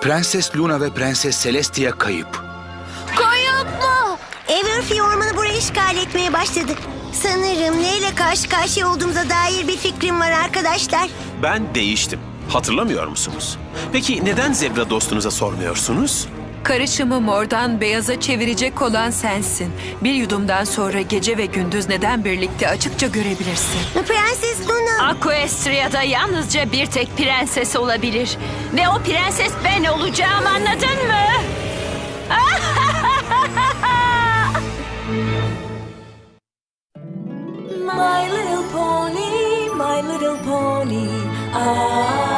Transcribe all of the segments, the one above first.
Prenses Luna ve Prenses Celestia kayıp. Kayıp mı? Everfi ormanı burayı işgal etmeye başladı. Sanırım neyle karşı karşıya olduğumuza dair bir fikrim var arkadaşlar. Ben değiştim. Hatırlamıyor musunuz? Peki neden zebra dostunuza sormuyorsunuz? Karışımı mordan beyaza çevirecek olan sensin. Bir yudumdan sonra gece ve gündüz neden birlikte açıkça görebilirsin. Prenses Luna. Aquestria'da yalnızca bir tek prenses olabilir. Ve o prenses ben olacağım anladın mı? My little pony, my little pony. I,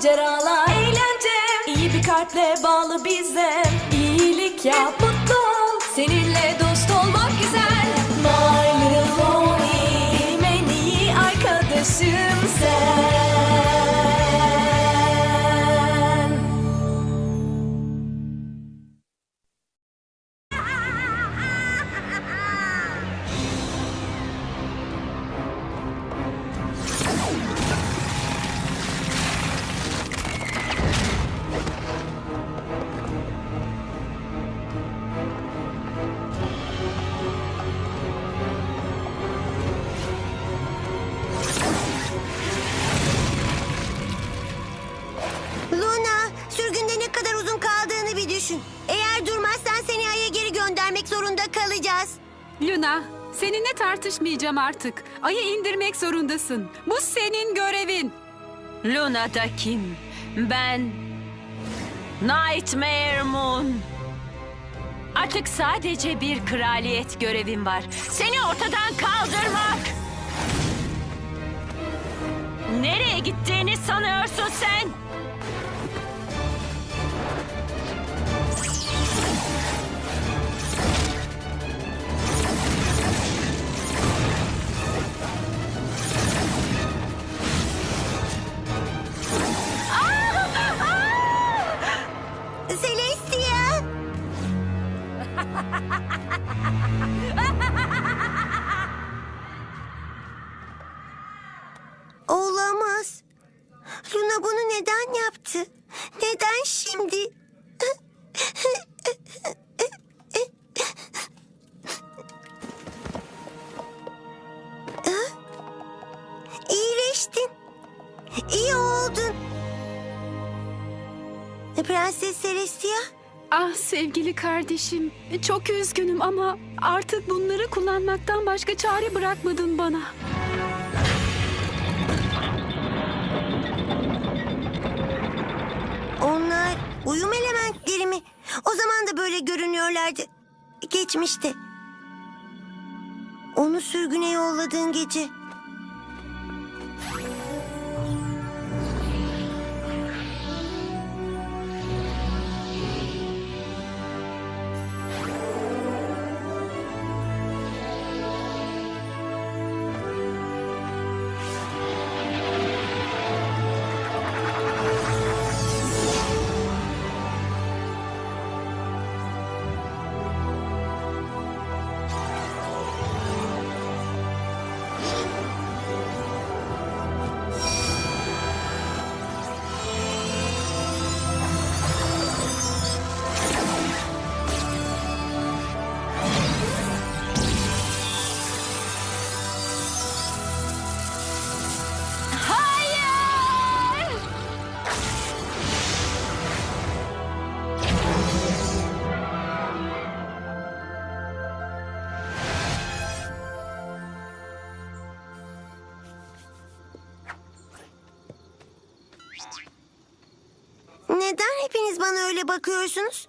Maceralar, eğlence. İyi bir kalple bağlı bize. İyilik yap, mutlu ol. Seninle dost olmak güzel. Seninle tartışmayacağım artık. Ayı indirmek zorundasın. Bu senin görevin. Luna da kim? Ben... Nightmare Moon. Artık sadece bir kraliyet görevim var. Seni ortadan kaldırmak. Nereye gittiğini sanıyorsun sen? Luna bunu neden yaptı? Neden şimdi? İyileştin. İyi oldun. Prenses Celestia? Ah sevgili kardeşim, çok üzgünüm ama artık bunları kullanmaktan başka çare bırakmadın bana. Da böyle görünüyorlardı. Geçmişte. Onu sürgüne yolladığın gece. Bakıyorsunuz?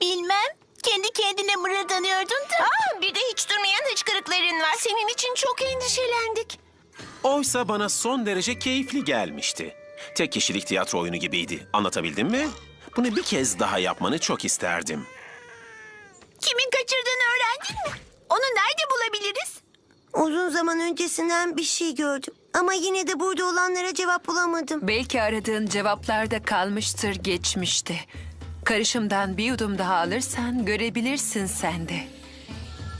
Bilmem. Kendi kendine mırıldanıyordun da. Aa, bir de hiç durmayan hıçkırıkların var. Senin için çok endişelendik. Oysa bana son derece keyifli gelmişti. Tek kişilik tiyatro oyunu gibiydi. Anlatabildim mi? Bunu bir kez daha yapmanı çok isterdim. Kimin kaçırdığını öğrendin mi? Onu nerede bulabiliriz? Uzun zaman öncesinden bir şey gördüm. Ama yine de burada olanlara cevap bulamadım. Belki aradığın cevaplarda kalmıştır geçmişte. Karışımdan bir yudum daha alırsan görebilirsin sen de.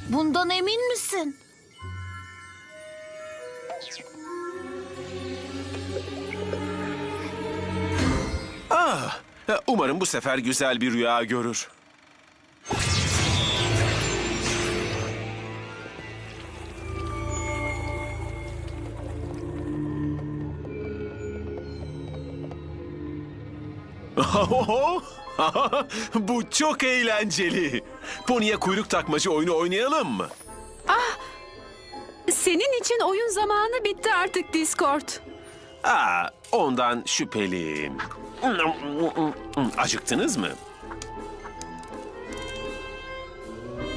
Bundan emin misin? Ah, umarım bu sefer güzel bir rüya görür. Bu çok eğlenceli. Pony'e kuyruk takmacı oyunu oynayalım mı? Senin için oyun zamanı bitti artık Discord. Aa, ondan şüpheliyim. Acıktınız mı?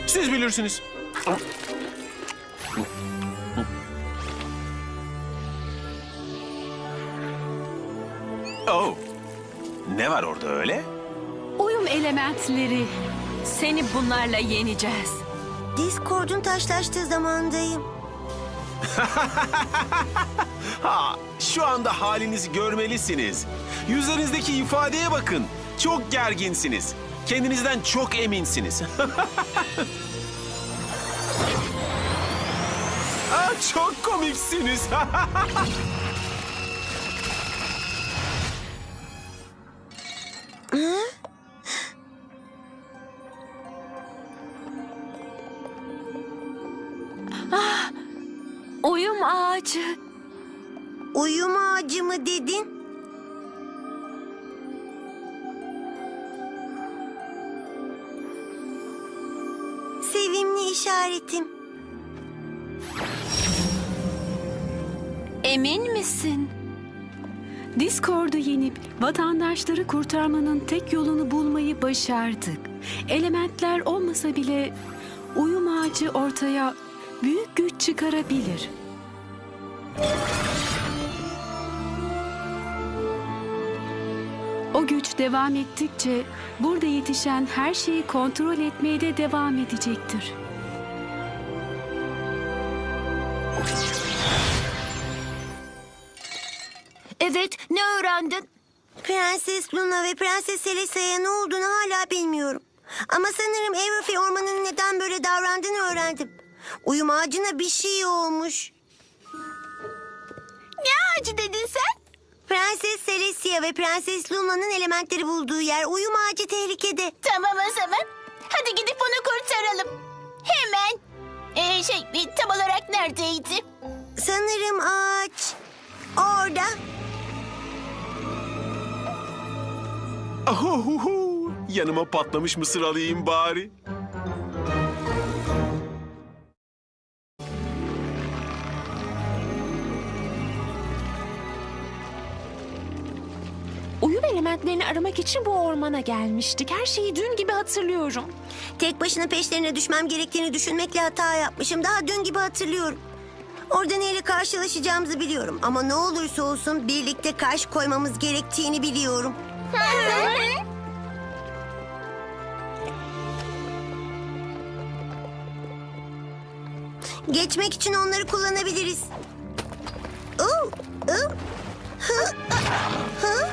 Siz bilirsiniz. Oh, ne var orada öyle? Elementleri. Seni bunlarla yeneceğiz. Discord'un taşlaştığı zamandayım. Ha, şu anda halinizi görmelisiniz. Yüzlerinizdeki ifadeye bakın. Çok gerginsiniz. Kendinizden çok eminsiniz. Aa, çok komiksiniz. ağacı. Uyum ağacı mı dedin? Sevimli işaretim. Emin misin? Discord'u yenip vatandaşları kurtarmanın tek yolunu bulmayı başardık. Elementler olmasa bile uyum ağacı ortaya büyük güç çıkarabilir. O güç devam ettikçe burada yetişen her şeyi kontrol etmeye de devam edecektir. Evet, ne öğrendin? Prenses Luna ve Prenses Celestia'ya ne olduğunu hala bilmiyorum. Ama sanırım Everfi ormanının neden böyle davrandığını öğrendim. Uyum ağacına bir şey olmuş. Ne ağacı dedin sen? Prenses Celestia ve Prenses Luna'nın elementleri bulduğu yer uyum ağacı tehlikede. Tamam o zaman. Hadi gidip onu kurtaralım. Hemen. Ee, şey, e, tam olarak neredeydi? Sanırım ağaç orada. Ahuhuhu. Yanıma patlamış mısır alayım bari. Aramak için bu ormana gelmiştik. Her şeyi dün gibi hatırlıyorum. Tek başına peşlerine düşmem gerektiğini düşünmekle hata yapmışım. Daha dün gibi hatırlıyorum. Orada neyle karşılaşacağımızı biliyorum. Ama ne olursa olsun birlikte karşı koymamız gerektiğini biliyorum. Geçmek için onları kullanabiliriz. Oo, oo, hı, hı,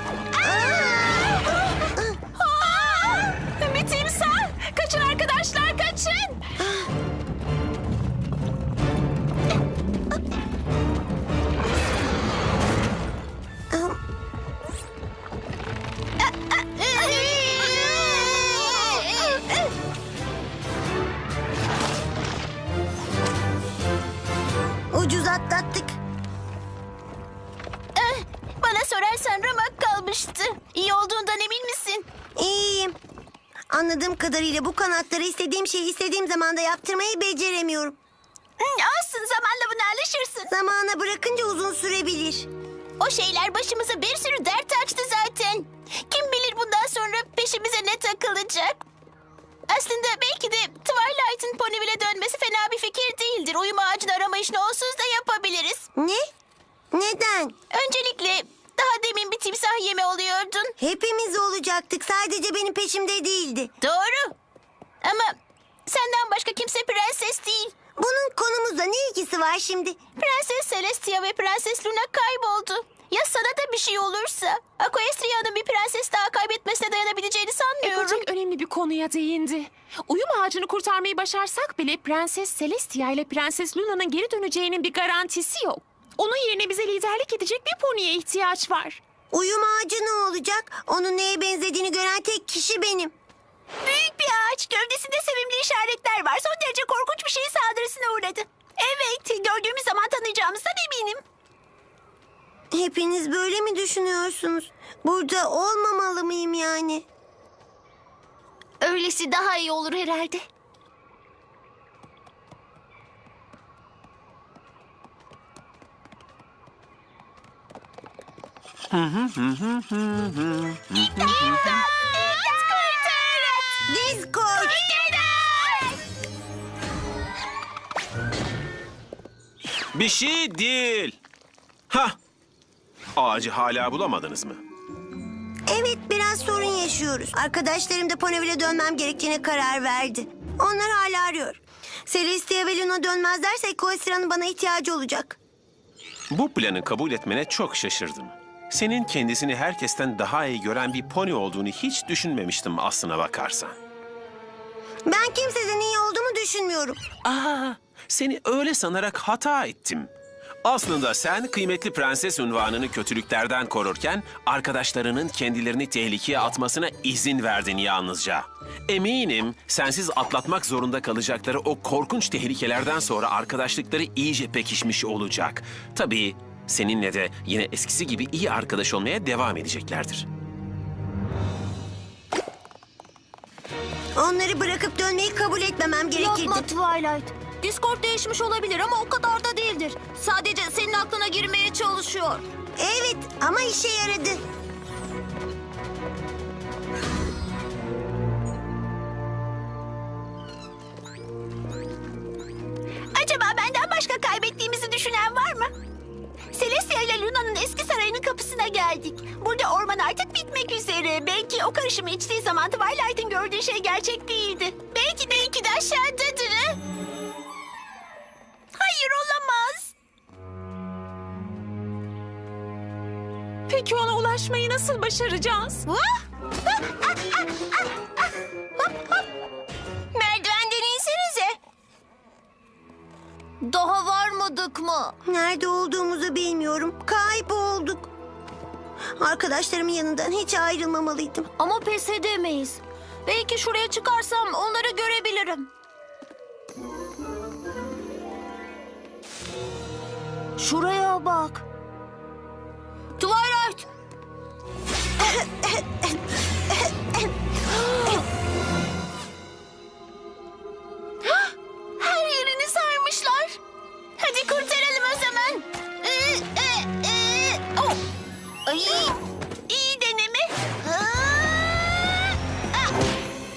atlattık. Eh, Bana sorarsan ramak kalmıştı. İyi olduğundan emin misin? İyiyim. Anladığım kadarıyla bu kanatları istediğim şeyi istediğim zamanda yaptırmayı beceremiyorum. Hı, Olsun zamanla buna alışırsın. Zamana bırakınca uzun sürebilir. O şeyler başımıza bir sürü dert açtı zaten. Kim bilir bundan sonra peşimize ne takılacak? Aslında belki de Twilight'ın Ponyville'e dönmesi fena bir fikir değildir. Uyum ağacını arama işini onsuz da yapabiliriz. Ne? Neden? Öncelikle daha demin bir timsah yeme oluyordun. Hepimiz olacaktık. Sadece benim peşimde değildi. Doğru. Ama senden başka kimse prenses değil. Bunun konumuzla ne ilgisi var şimdi? Prenses Celestia ve Prenses Luna kayboldu. Ya sana da bir şey olursa? Aquestria'nın bir prenses daha kaybetmesine dayanabileceğini sanmıyorum. Applejack önemli bir konuya değindi. Uyum ağacını kurtarmayı başarsak bile Prenses Celestia ile Prenses Luna'nın geri döneceğinin bir garantisi yok. Onun yerine bize liderlik edecek bir poniye ihtiyaç var. Uyum ağacı ne olacak? Onun neye benzediğini gören tek kişi benim. Büyük bir ağaç. Gövdesinde sevimli işaretler var. Son derece korkunç bir şeyin saldırısına uğradı. Evet, gördüğümüz zaman tanıyacağımızdan. Hepiniz böyle mi düşünüyorsunuz? Burada olmamalı mıyım yani? Öylesi daha iyi olur herhalde. Discord! Bir şey değil. Ha. Ağacı hala bulamadınız mı? Evet biraz sorun yaşıyoruz. Arkadaşlarım da Ponyville'e dönmem gerektiğine karar verdi. Onlar hala arıyor. Celestia ve Luna dönmezlerse Equestria'nın bana ihtiyacı olacak. Bu planı kabul etmene çok şaşırdım. Senin kendisini herkesten daha iyi gören bir pony olduğunu hiç düşünmemiştim aslına bakarsan. Ben kimseden iyi olduğumu düşünmüyorum. Aa, seni öyle sanarak hata ettim. Aslında sen kıymetli prenses unvanını kötülüklerden korurken arkadaşlarının kendilerini tehlikeye atmasına izin verdin yalnızca. Eminim sensiz atlatmak zorunda kalacakları o korkunç tehlikelerden sonra arkadaşlıkları iyice pekişmiş olacak. Tabii seninle de yine eskisi gibi iyi arkadaş olmaya devam edeceklerdir. Onları bırakıp dönmeyi kabul etmemem gerekirdi. Yapma Twilight. Discord değişmiş olabilir ama o kadar da değildir. Sadece senin aklına girmeye çalışıyor. Evet ama işe yaradı. Acaba benden başka kaybettiğimizi düşünen var mı? Celestia ile Luna'nın eski sarayının kapısına geldik. Burada orman artık bitmek üzere. Belki o karışımı içtiği zaman Twilight'ın gördüğü şey gerçek değildi. Belki de, belki de Peki ona ulaşmayı nasıl başaracağız? Merdivenden insenize. Daha varmadık mı? Nerede olduğumuzu bilmiyorum. Kaybolduk. Arkadaşlarımın yanından hiç ayrılmamalıydım. Ama pes edemeyiz. Belki şuraya çıkarsam onları görebilirim. Şuraya bak. Her yerini sarmışlar. Hadi kurtaralım o zaman. Ee, e, e, oh. Ay, iyi deneme. Aa, ah,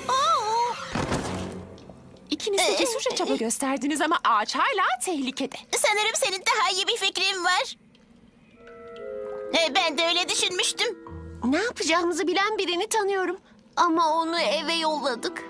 oh. İkiniz de cesurca çaba gösterdiniz ama ağaç hala tehlikede. Sanırım senin daha iyi bir fikrin var. E, Ben de öyle düşünmüştüm. Ne yapacağımızı bilen birini tanıyorum. Ama onu eve yolladık.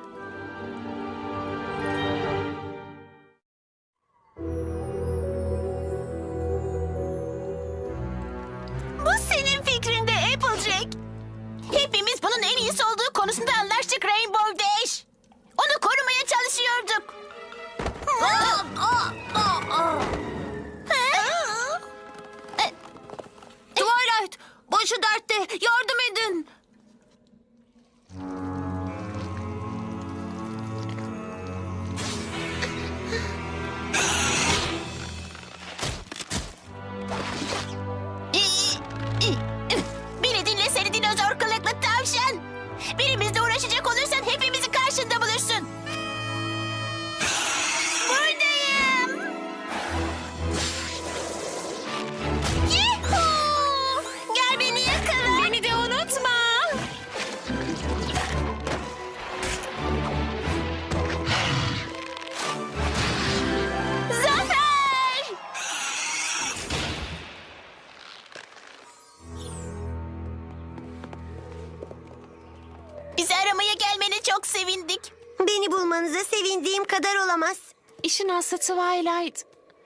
Beni bulmanıza sevindiğim kadar olamaz. İşin aslı Twilight.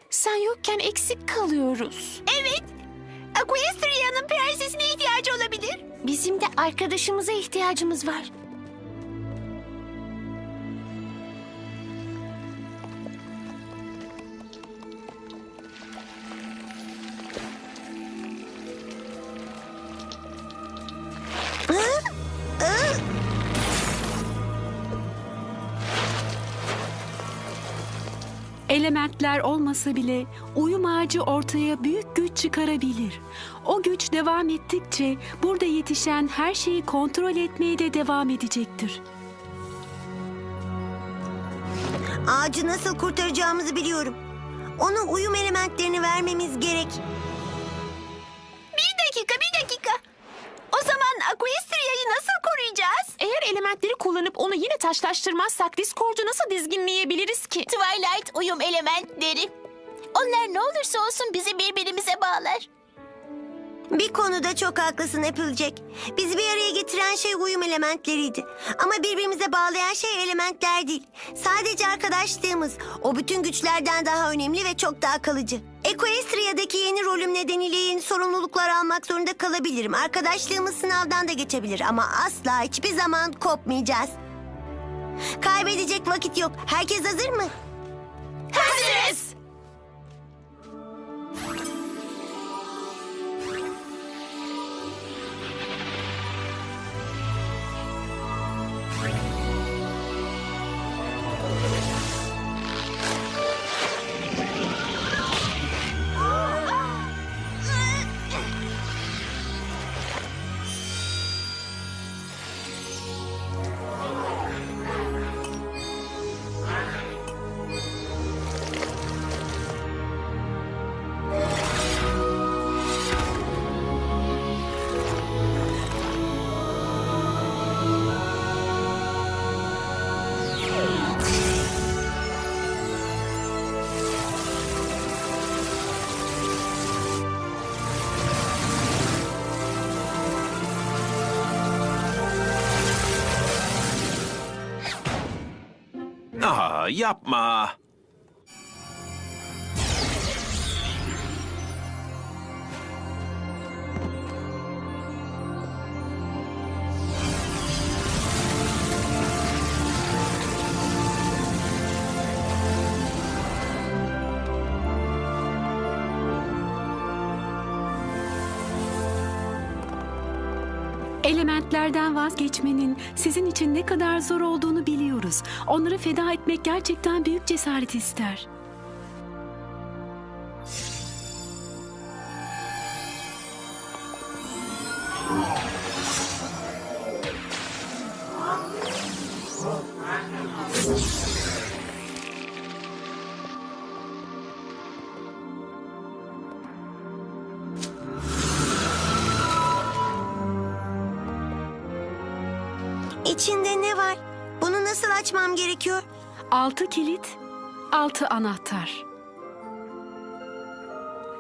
Sen yokken eksik kalıyoruz. Evet. Equestria'nın prensesine ihtiyacı olabilir. Bizim de arkadaşımıza ihtiyacımız var. Elementler olmasa bile uyum ağacı ortaya büyük güç çıkarabilir. O güç devam ettikçe burada yetişen her şeyi kontrol etmeye de devam edecektir. Ağacı nasıl kurtaracağımızı biliyorum. Ona uyum elementlerini vermemiz gerek. Elementleri kullanıp onu yine taşlaştırmazsak Discord'u nasıl dizginleyebiliriz ki? Twilight uyum elementleri. Onlar ne olursa olsun bizi bağlar. Bir konuda çok haklısın Applejack. Bizi bir araya getiren şey uyum elementleriydi. Ama birbirimize bağlayan şey elementler değil. Sadece arkadaşlığımız. O bütün güçlerden daha önemli ve çok daha kalıcı. Equestria'daki yeni rolüm nedeniyle yeni sorumluluklar almak zorunda kalabilirim. Arkadaşlığımız sınavdan da geçebilir ama asla hiçbir zaman kopmayacağız. Kaybedecek vakit yok. Herkes hazır mı? Hazırız. Aa, yapma. Elementlerden vazgeçmenin sizin için ne kadar zor olduğunu biliyoruz. Onları feda etmek gerçekten büyük cesaret ister. İçinde açmam gerekiyor? Altı kilit, altı anahtar.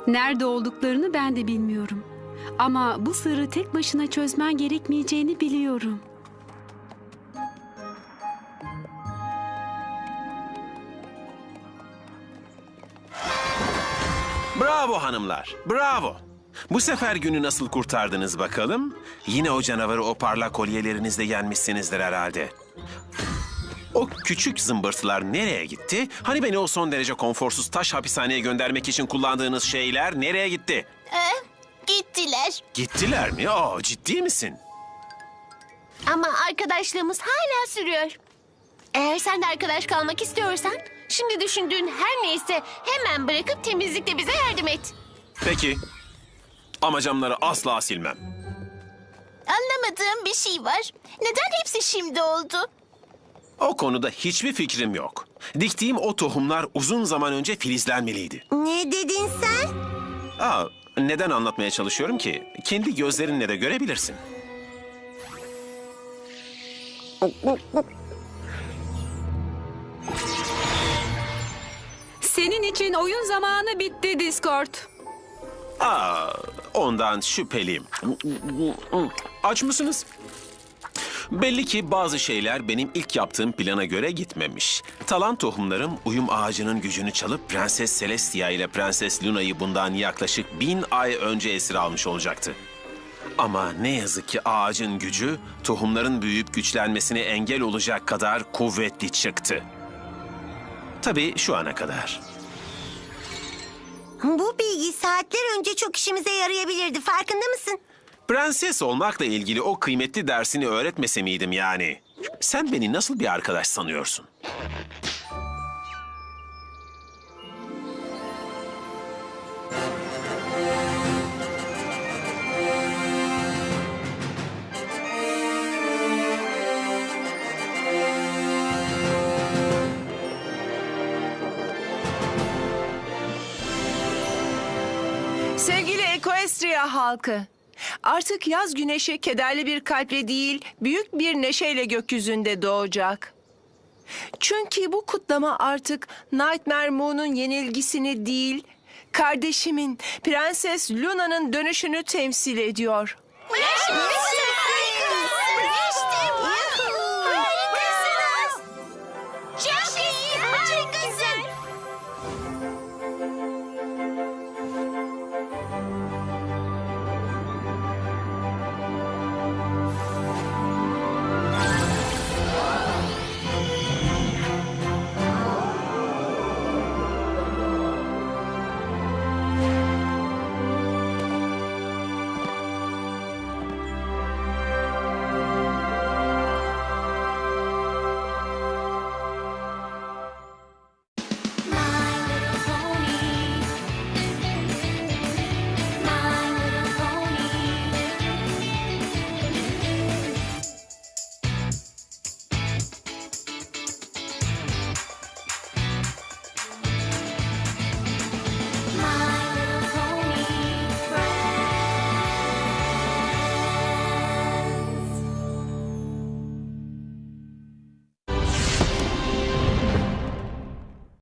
Nerede olduklarını ben de bilmiyorum. Ama bu sırrı tek başına çözmen gerekmeyeceğini biliyorum. Bravo hanımlar, bravo. Bu sefer günü nasıl kurtardınız bakalım? Yine o canavarı o parlak kolyelerinizle yenmişsinizdir herhalde. O küçük zımbırtılar nereye gitti? Hani beni o son derece konforsuz taş hapishaneye göndermek için kullandığınız şeyler nereye gitti? Ee, gittiler. Gittiler mi? Aa, ciddi misin? Ama arkadaşlığımız hala sürüyor. Eğer sen de arkadaş kalmak istiyorsan, şimdi düşündüğün her neyse hemen bırakıp temizlikte bize yardım et. Peki. Ama camları asla silmem. Anlamadığım bir şey var. Neden hepsi şimdi oldu? O konuda hiçbir fikrim yok. Diktiğim o tohumlar uzun zaman önce filizlenmeliydi. Ne dedin sen? Aa, neden anlatmaya çalışıyorum ki? Kendi gözlerinle de görebilirsin. Senin için oyun zamanı bitti Discord. Aa, ondan şüpheliyim. Aç mısınız? Belli ki bazı şeyler benim ilk yaptığım plana göre gitmemiş. Talan tohumlarım uyum ağacının gücünü çalıp Prenses Celestia ile Prenses Luna'yı bundan yaklaşık bin ay önce esir almış olacaktı. Ama ne yazık ki ağacın gücü tohumların büyüyüp güçlenmesine engel olacak kadar kuvvetli çıktı. Tabii şu ana kadar. Bu bilgi saatler önce çok işimize yarayabilirdi. Farkında mısın? Prenses olmakla ilgili o kıymetli dersini öğretmese miydim yani? Sen beni nasıl bir arkadaş sanıyorsun? Sevgili Equestria halkı, artık yaz güneşi kederli bir kalple değil, büyük bir neşeyle gökyüzünde doğacak. Çünkü bu kutlama artık Nightmare Moon'un yenilgisini değil, kardeşimin, Prenses Luna'nın dönüşünü temsil ediyor. Yaşasın!